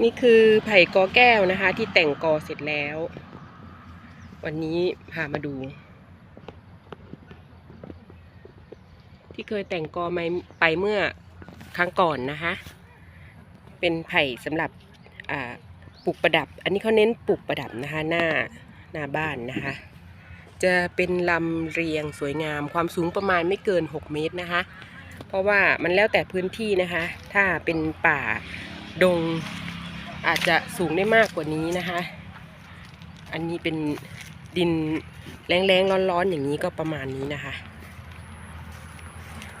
นี่คือไผ่กอแก้วนะคะ ที่แต่งกอเสร็จแล้ว วันนี้พามาดู ที่เคยแต่งกอไปเมื่อครั้งก่อนนะคะ เป็นไผ่สำหรับปลูกประดับ อันนี้เขาเน้นปลูกประดับนะคะ หน้าหน้าบ้านนะคะ จะเป็นลำเรียงสวยงามความสูงประมาณไม่เกิน 6 เมตรนะคะ เพราะว่ามันแล้วแต่พื้นที่นะคะ ถ้าเป็นป่าดง อาจจะสูงได้มากกว่านี้นะคะ อันนี้เป็นดินแรงๆร้อนๆอย่างนี้ก็ประมาณนี้นะคะ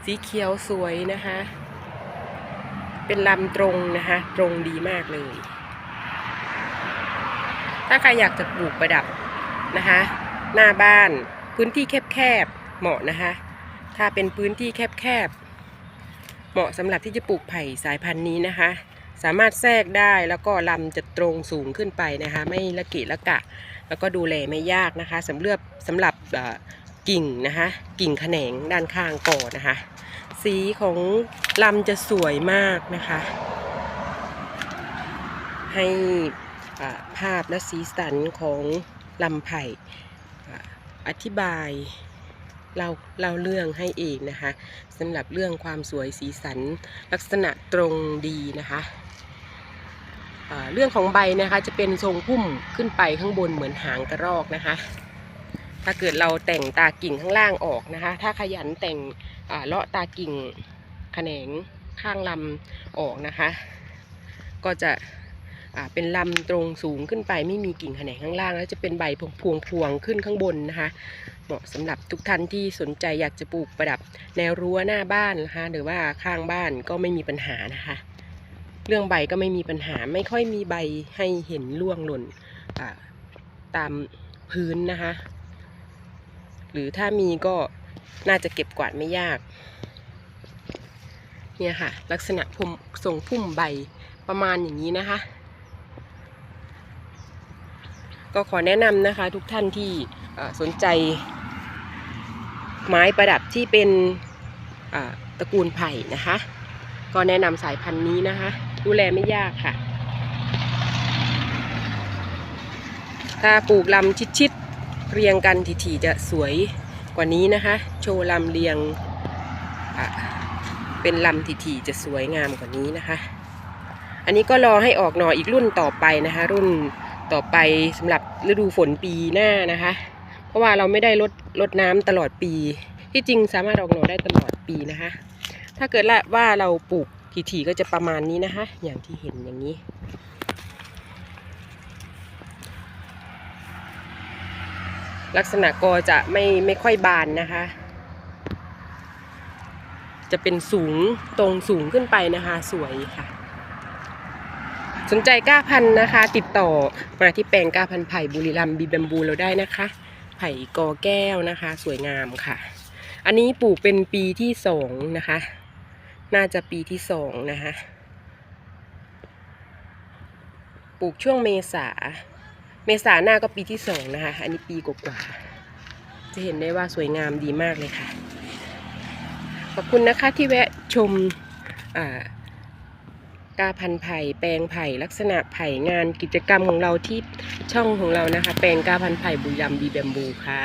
สีเขียวสวยนะคะ เป็นลำตรงนะคะ ตรงดีมากเลย ถ้าใครอยากจะปลูกประดับนะคะ หน้าบ้านพื้นที่แคบๆเหมาะนะคะ ถ้าเป็นพื้นที่แคบๆเหมาะสำหรับที่จะปลูกไผ่สายพันธุ์นี้นะคะ สามารถแทรกได้แล้วก็ลำจะตรงสูงขึ้นไปนะคะ ไม่ละกะละกะ แล้วก็ดูแลไม่ยากนะคะสำหรับสำหรับกิ่งนะคะ กิ่งแขนงด้านข้างก่อนนะคะ สีของลำจะสวยมากนะคะ ให้ภาพและสีสันของลำไผ่อธิบายเล่าเล่าเรื่องให้เองนะคะสำหรับเรื่องความสวยสีสันลักษณะตรงดีนะคะ เรื่องของใบนะคะจะเป็นทรงพุ่มขึ้นไปข้างบนเหมือนหางกระรอกนะคะ ถ้าเกิดเราแต่งตากิ่งข้างล่างออกนะคะ ถ้าขยันแต่งเลาะตากิ่งแขนงข้างลำออกนะคะ ก็จะเป็นลำตรงสูงขึ้นไปไม่มีกิ่งแขนงข้างล่าง แล้วจะเป็นใบพวงพวงขึ้นข้างบนนะคะ เหมาะสำหรับทุกท่านที่สนใจอยากจะปลูกประดับแนวรั้วหน้าบ้านนะคะ หรือว่าข้างบ้านก็ไม่มีปัญหานะคะ เรื่องใบก็ไม่มีปัญหาไม่ค่อยมีใบให้เห็นร่วงหล่นตามพื้นนะคะ หรือถ้ามีก็น่าจะเก็บกวาดไม่ยาก เนี่ยค่ะ ลักษณะพุ่มทรงพุ่มใบประมาณอย่างนี้นะคะ ก็ขอแนะนำนะคะทุกท่านที่สนใจ ไม้ประดับที่เป็นตระกูลไผ่นะคะ ก็แนะนำสายพันธุ์นี้นะคะ ดูแลไม่ยากค่ะ ถ้าปลูกลำชิดๆ เรียงกันถี่ๆจะสวยกว่านี้นะคะ โชว์ลำเรียงเป็นลำถี่ๆจะสวยงามกว่านี้นะคะ อันนี้ก็รอให้ออกหน่ออีกรุ่นต่อไปนะคะ รุ่นต่อไปสำหรับฤดูฝนปีหน้านะคะ เพราะว่าเราไม่ได้ลดลดน้ำตลอดปี ที่จริงสามารถออกหน่อได้ตลอดปีนะคะ ถ้าเกิดว่าเราปลูก ถี่ๆก็จะประมาณนี้นะคะ อย่างที่เห็นอย่างนี้ ลักษณะกอจะไม่ไม่ค่อยบานนะคะ จะเป็นสูงตรงสูงขึ้นไปนะคะ สวยค่ะ สนใจก้าพันธ์นะคะ ติดต่อมาที่แปลงก้าพันธ์ไผ่บุรีรัมบีแบมบูเราได้นะคะ ไผ่กอแก้วนะคะ สวยงามค่ะ อันนี้ปลูกเป็นปีที่สองนะคะ น่าจะปีที่สองนะคะปลูกช่วงเมษา เมษาหน้าก็ปีที่สองนะคะ อันนี้ปีกว่าจะเห็นได้ว่าสวยงามดีมากเลยค่ะ ขอบคุณนะคะที่แวะชมกาพันไผ่แปลงไผ่ลักษณะไผ่งานกิจกรรมของเราที่ช่องของเรานะคะ แปลงกาพันไผ่บุรีรัมย์บีแบมบูค่ะ